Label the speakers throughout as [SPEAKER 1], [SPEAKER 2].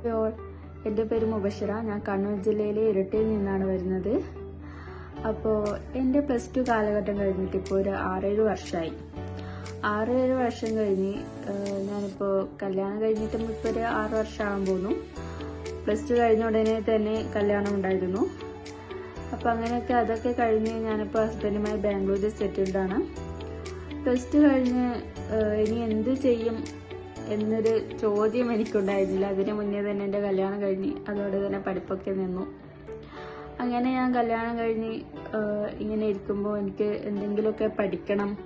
[SPEAKER 1] അപ്പോൾ എന്റെ പേര് മുബഷിറ. ഞാൻ കണ്ണൂർ ജില്ലയിലെ ഇരട്ടിയിൽ നിന്നാണ് വരുന്നത്. അപ്പോൾ എന്റെ പ്ലസ് ടു കാലഘട്ടം കഴിഞ്ഞിട്ട് ഇപ്പോൾ ഒരു ആറേഴ് വർഷമായി. ആറേഴ് വർഷം കഴിഞ്ഞ് ഞാനിപ്പോൾ കല്യാണം കഴിഞ്ഞിട്ടും ഇപ്പോൾ ഒരു ആറ് വർഷമാകാൻ പോകുന്നു. പ്ലസ് ടു കഴിഞ്ഞ ഉടനെ തന്നെ കല്യാണം ഉണ്ടായിരുന്നു. അപ്പോൾ അങ്ങനെയൊക്കെ അതൊക്കെ കഴിഞ്ഞ് ഞാനിപ്പോൾ ഹസ്ബൻഡുമായി ബാംഗ്ലൂരിൽ സെറ്റിൽഡാണ്. പ്ലസ് ടു കഴിഞ്ഞ് ഇനി എന്ത് ചെയ്യും എന്നൊരു ചോദ്യം എനിക്കുണ്ടായിരുന്നില്ല. അതിന് മുന്നേ തന്നെ എന്റെ കല്യാണം കഴിഞ്ഞ് അതോടെ തന്നെ പഠിപ്പൊക്കെ നിന്നു. അങ്ങനെ ഞാൻ കല്യാണം കഴിഞ്ഞ് ഇങ്ങനെ ഇരിക്കുമ്പോൾ എനിക്ക് എന്തെങ്കിലുമൊക്കെ പഠിക്കണം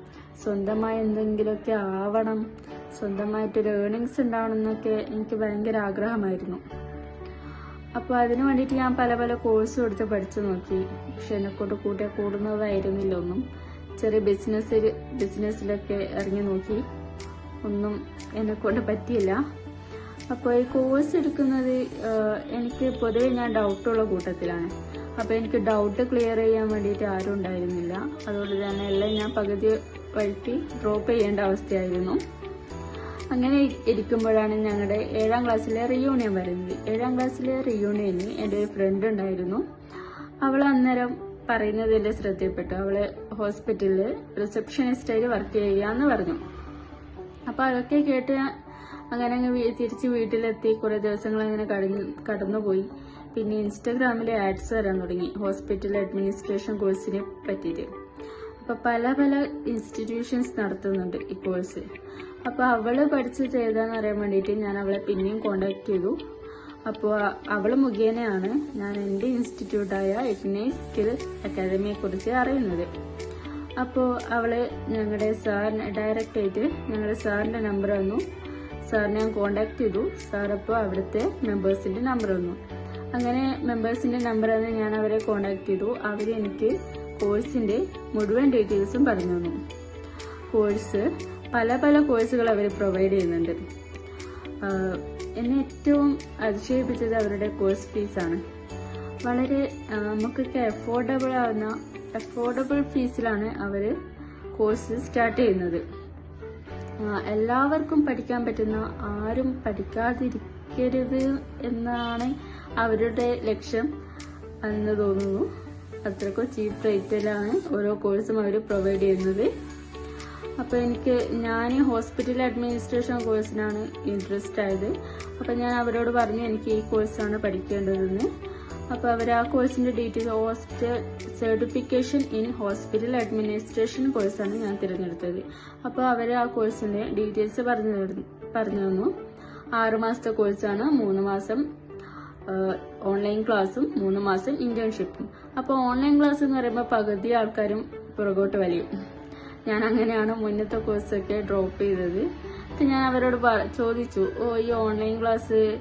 [SPEAKER 1] സ്വന്തമായി എന്തെങ്കിലുമൊക്കെ ആവണം സ്വന്തമായിട്ടൊരു ഏണിങ്സ് ഉണ്ടാവണം എന്നൊക്കെ എനിക്ക് ഭയങ്കര ആഗ്രഹമായിരുന്നു. അപ്പോൾ അതിന് വേണ്ടിയിട്ട് ഞാൻ പല പല കോഴ്സ് എടുത്ത് പഠിച്ചു നോക്കി. പക്ഷെ എന്നെക്കൊണ്ട് കൂട്ടിയ കൂടുന്നതായിരുന്നില്ല ഒന്നും. ചെറിയ ബിസിനസ്സിൽ ബിസിനസ്സിലൊക്കെ ഇറങ്ങി നോക്കി. ഒന്നും എന്നെക്കൊണ്ട് പറ്റിയില്ല. അപ്പോൾ ഈ കോഴ്സ് എടുക്കുന്നത് എനിക്ക് പൊതുവെ ഞാൻ ഡൗട്ടുള്ള കൂട്ടത്തിലാണ്. അപ്പോൾ എനിക്ക് ഡൗട്ട് ക്ലിയർ ചെയ്യാൻ വേണ്ടിയിട്ട് ആരും ഉണ്ടായിരുന്നില്ല. അതുകൊണ്ട് തന്നെ എല്ലാം ഞാൻ പകുതി വഴിക്ക് ഡ്രോപ്പ് ചെയ്യേണ്ട അവസ്ഥയായിരുന്നു. അങ്ങനെ ഇരിക്കുമ്പോഴാണ് ഞങ്ങളുടെ ഏഴാം ക്ലാസ്സിലെ റിയൂണിയൻ വരുന്നത്. ഏഴാം ക്ലാസ്സിലെ റിയൂണിയന് എന്റെ ഒരു ഫ്രണ്ട് ഉണ്ടായിരുന്നു. അവൾ അന്നേരം പറയുന്നത് എന്റെ ശ്രദ്ധയിൽപ്പെട്ടു. അവൾ ഹോസ്പിറ്റലിൽ റിസപ്ഷനിസ്റ്റായിട്ട് വർക്ക് ചെയ്യുക ചെയ്യാന്ന് പറഞ്ഞു. അപ്പൊ അതൊക്കെ കേട്ട് അങ്ങനെ അങ്ങ് തിരിച്ച് വീട്ടിലെത്തി. കുറെ ദിവസങ്ങൾ അങ്ങനെ കടന്നു കടന്നുപോയി പിന്നെ ഇൻസ്റ്റാഗ്രാമിൽ ആഡ്സ് വരാൻ തുടങ്ങി. ഹോസ്പിറ്റൽ അഡ്മിനിസ്ട്രേഷൻ കോഴ്സിനെ പറ്റിയിട്ട്. അപ്പൊ പല പല ഇൻസ്റ്റിറ്റ്യൂഷൻസ് നടത്തുന്നുണ്ട് ഈ കോഴ്സ് അപ്പൊ അവൾ പഠിച്ച് ഏതാന്ന് അറിയാൻ വേണ്ടിയിട്ട് ഞാൻ അവളെ പിന്നെയും കോണ്ടാക്ട് ചെയ്തു. അപ്പോൾ അവൾ മുഖേനയാണ് ഞാൻ എന്റെ ഇൻസ്റ്റിറ്റ്യൂട്ടായ എഗ്നൈ സ്കിൽ അക്കാദമിയെ കുറിച്ച് അറിയുന്നത്. അപ്പോൾ അവൾ ഞങ്ങളുടെ സാറിന് ഡയറക്റ്റ് ആയിട്ട് ഞങ്ങളുടെ സാറിന്റെ നമ്പർ വന്നു. സാറിനെ ഞാൻ കോണ്ടാക്ട് ചെയ്തു. സാർ അവിടുത്തെ മെമ്പേഴ്സിന്റെ നമ്പർ വന്നു. അങ്ങനെ മെമ്പേഴ്സിന്റെ നമ്പർ തന്ന് ഞാൻ അവരെ കോണ്ടാക്ട് ചെയ്തു. അവർ എനിക്ക് കോഴ്സിന്റെ മുഴുവൻ ഡീറ്റെയിൽസും പറഞ്ഞു തന്നു. കോഴ്സ് പല പല കോഴ്സുകൾ അവർ പ്രൊവൈഡ് ചെയ്യുന്നുണ്ട്. എന്നെ ഏറ്റവും അതിശയിപ്പിച്ചത് അവരുടെ കോഴ്സ് ഫീസാണ് വളരെ നമുക്കൊക്കെ അഫോർഡബിൾ ആവുന്ന അഫോർഡബിൾ ഫീസിലാണ് അവർ കോഴ്സ് സ്റ്റാർട്ട് ചെയ്യുന്നത്. എല്ലാവർക്കും പഠിക്കാൻ പറ്റുന്ന ആരും പഠിക്കാതിരിക്കരുത് എന്നാണ് അവരുടെ ലക്ഷ്യം എന്ന് തോന്നുന്നു. അത്രക്കും ചീപ്പ് റേറ്റിലാണ് ഓരോ കോഴ്സും അവർ പ്രൊവൈഡ് ചെയ്യുന്നത്. അപ്പോൾ എനിക്ക് ഞാൻ ഹോസ്പിറ്റൽ അഡ്മിനിസ്ട്രേഷൻ കോഴ്സിനാണ് ഇൻട്രസ്റ്റ് ആയത്. അപ്പോൾ ഞാൻ അവരോട് പറഞ്ഞു എനിക്ക് ഈ കോഴ്സാണ് പഠിക്കേണ്ടതെന്ന്. അപ്പോൾ അവർ ആ കോഴ്സിന്റെ detail hostel certification in hospital administration കോഴ്സാണ് ഞാൻ തിരഞ്ഞെടുത്തത്. അപ്പോൾ അവർ ആ കോഴ്സിന്റെ ഡീറ്റെയിൽസ് പറഞ്ഞു പറഞ്ഞു തന്നു. ആറുമാസത്തെ കോഴ്സാണ് മൂന്ന് മാസം ഓൺലൈൻ ക്ലാസ്സും മൂന്ന് മാസം ഇന്റേൺഷിപ്പും അപ്പോൾ ഓൺലൈൻ ക്ലാസ് എന്ന് പറയുമ്പോൾ പകുതി ആൾക്കാരും പുറകോട്ട് വലിയും ഞാൻ അങ്ങനെയാണ് മുന്നത്തെ കോഴ്സൊക്കെ ഡ്രോപ്പ് ചെയ്തത്. അപ്പം ഞാൻ അവരോട് ചോദിച്ചു ഓ ഈ ഓൺലൈൻ ക്ലാസ്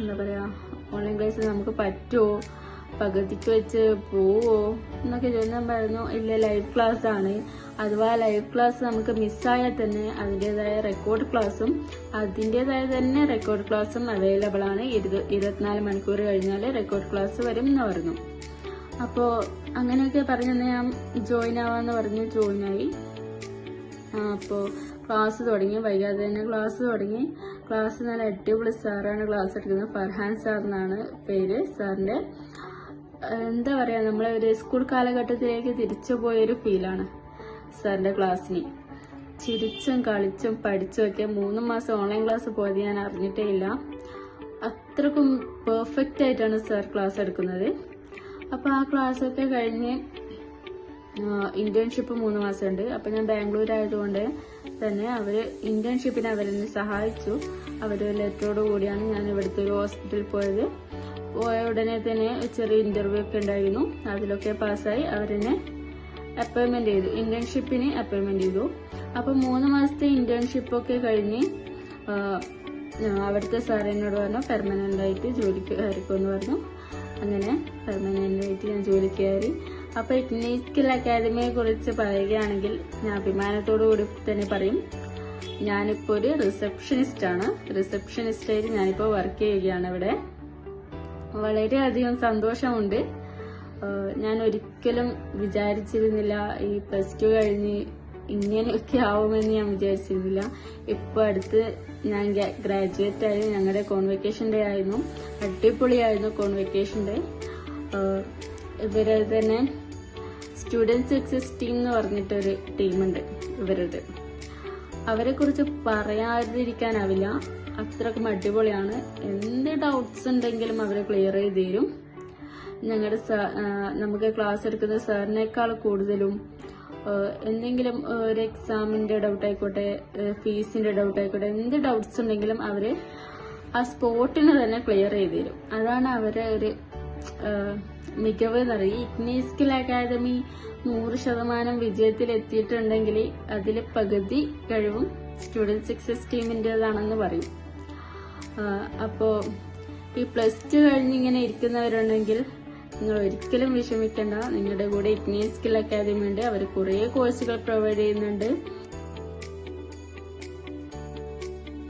[SPEAKER 1] എന്താ പറയാ ഓൺലൈൻ ക്ലാസ് നമുക്ക് പറ്റുമോ പകുതിക്ക് വെച്ച് പോവോ? എന്നൊക്കെ ചോദിച്ചാൽ പറഞ്ഞു ഇല്ല ലൈവ് ക്ലാസ് ആണ്. അഥവാ ലൈവ് ക്ലാസ് നമുക്ക് മിസ്സായാൽ തന്നെ അതിന്റെതായ റെക്കോർഡ് ക്ലാസ്സും അതിന്റെതായ തന്നെ റെക്കോർഡ് ക്ലാസ്സും അവൈലബിൾ ആണ്. ഇരുപത് ഇരുപത്തിനാല് മണിക്കൂർ കഴിഞ്ഞാൽ റെക്കോർഡ് ക്ലാസ് വരും എന്ന് പറഞ്ഞു. അപ്പോൾ അങ്ങനെയൊക്കെ പറഞ്ഞു ഞാൻ ജോയിൻ ആവാന്ന് പറഞ്ഞ് ജോയിൻ ആയി. അപ്പോൾ ക്ലാസ് തുടങ്ങി. വൈകാതെ തന്നെ ക്ലാസ് തുടങ്ങി. ക്ലാസ് നല്ല അടിപൊളി സാറാണ് ക്ലാസ് എടുക്കുന്നത്. ഫർഹാൻ സാർ എന്നാണ് പേര്. സാറിന്റെ എന്താ പറയുക നമ്മളെ ഒരു സ്കൂൾ കാലഘട്ടത്തിലേക്ക് തിരിച്ചു പോയൊരു ഫീലാണ് സാറിന്റെ ക്ലാസ്സിന്. ചിരിച്ചും കളിച്ചും പഠിച്ചുമൊക്കെ മൂന്ന് മാസം ഓൺലൈൻ ക്ലാസ് പോയത് ഞാൻ അറിഞ്ഞിട്ടേ ഇല്ല. അത്രക്കും പെർഫെക്റ്റ് ആയിട്ടാണ് സാർ ക്ലാസ് എടുക്കുന്നത്. അപ്പോൾ ആ ക്ലാസ്സൊക്കെ കഴിഞ്ഞ് ഇന്റേൺഷിപ്പ് മൂന്ന് മാസമുണ്ട്. അപ്പം ഞാൻ ബാംഗ്ലൂർ ആയതുകൊണ്ട് തന്നെ അവർ ഇന്റേൺഷിപ്പിന് അവരെന്നെ സഹായിച്ചു. അവരുടെ ലെറ്ററോട് കൂടിയാണ് ഞാൻ ഇവിടുത്തെ ഒരു ഹോസ്പിറ്റലിൽ പോയത്. പോയ ഉടനെ തന്നെ ചെറിയ ഇന്റർവ്യൂ ഒക്കെ ഉണ്ടായിരുന്നു. അതിലൊക്കെ പാസ്സായി അവരെന്നെ അപ്പോയിൻമെന്റ് ചെയ്തു. ഇന്റേൺഷിപ്പിന് അപ്പോയിൻമെന്റ് ചെയ്തു. അപ്പൊ മൂന്ന് മാസത്തെ ഇന്റേൺഷിപ്പ് ഒക്കെ കഴിഞ്ഞ് അവിടുത്തെ സാർ എന്നോട് പറഞ്ഞു പെർമനന്റ് ആയിട്ട് ജോലിക്ക് കയറിക്കോന്ന് പറഞ്ഞു. അങ്ങനെ പെർമനന്റ് ആയിട്ട് ഞാൻ ജോലിക്ക് കയറി. അപ്പൊ ഇഗ്നൈസ്കിൽ അക്കാദമിയെ കുറിച്ച് പറയുകയാണെങ്കിൽ ഞാൻ അഭിമാനത്തോടു കൂടി തന്നെ പറയും. ഞാനിപ്പോ ഒരു റിസപ്ഷനിസ്റ്റ് ആണ്. റിസപ്ഷനിസ്റ്റ് ആയിട്ട് ഞാനിപ്പോ വർക്ക് ചെയ്യുകയാണ് ഇവിടെ. വളരെയധികം സന്തോഷമുണ്ട്. ഞാൻ ഒരിക്കലും വിചാരിച്ചിരുന്നില്ല ഈ പ്ലസ് ടു കഴിഞ്ഞ് ഇങ്ങനെയൊക്കെ ആവുമെന്ന് ഞാൻ വിചാരിച്ചിരുന്നില്ല. ഇപ്പൊ അടുത്ത് ഞാൻ ഗ്രാജുവേറ്റ് ആയി ഞങ്ങളുടെ കോൺവെക്കേഷൻ ഡേ ആയിരുന്നു. അടിപൊളിയായിരുന്നു കോൺവെക്കേഷൻ ഡേ ഇവരെ തന്നെ സ്റ്റുഡൻസ് ടീം എന്ന് പറഞ്ഞിട്ടൊരു ടീമുണ്ട് ഇവരുടെ അവരെ കുറിച്ച് പറയാതിരിക്കാനാവില്ല. അത്രക്കും അടിപൊളിയാണ്. എന്ത് ഡൗട്ട്സ് ഉണ്ടെങ്കിലും അവരെ ക്ലിയർ ചെയ്ത് തരും. ഞങ്ങളുടെ നമുക്ക് ക്ലാസ് എടുക്കുന്ന സാറിനേക്കാൾ കൂടുതലും എന്തെങ്കിലും ഒരു എക്സാമിന്റെ ഡൗട്ട് ആയിക്കോട്ടെ ഫീസിന്റെ ഡൗട്ട് ആയിക്കോട്ടെ എന്ത് ഡൗട്ട്സ് ഉണ്ടെങ്കിലും അവർ ആ സ്പോട്ടിന് തന്നെ ക്ലിയർ ചെയ്ത് തരും. അതാണ് അവരെ ഒരു മികവ് എന്ന് പറയും ഇഗ്നി സ്കിൽ അക്കാദമി നൂറ് ശതമാനം വിജയത്തിൽ എത്തിയിട്ടുണ്ടെങ്കിൽ അതിൽ പകുതി കഴിവും സ്റ്റുഡന്റ് സക്സസ് ടീമിന്റെതാണെന്ന് പറയും. അപ്പോൾ ഈ പ്ലസ് ടു കഴിഞ്ഞിങ്ങനെ ഇരിക്കുന്നവരുണ്ടെങ്കിൽ നിങ്ങൾ ഒരിക്കലും വിഷമിക്കേണ്ട. നിങ്ങളുടെ കൂടെ ഇഗ്നി സ്കിൽ അക്കാദമി ഉണ്ട്. അവർ കുറേ കോഴ്സുകൾ പ്രൊവൈഡ് ചെയ്യുന്നുണ്ട്.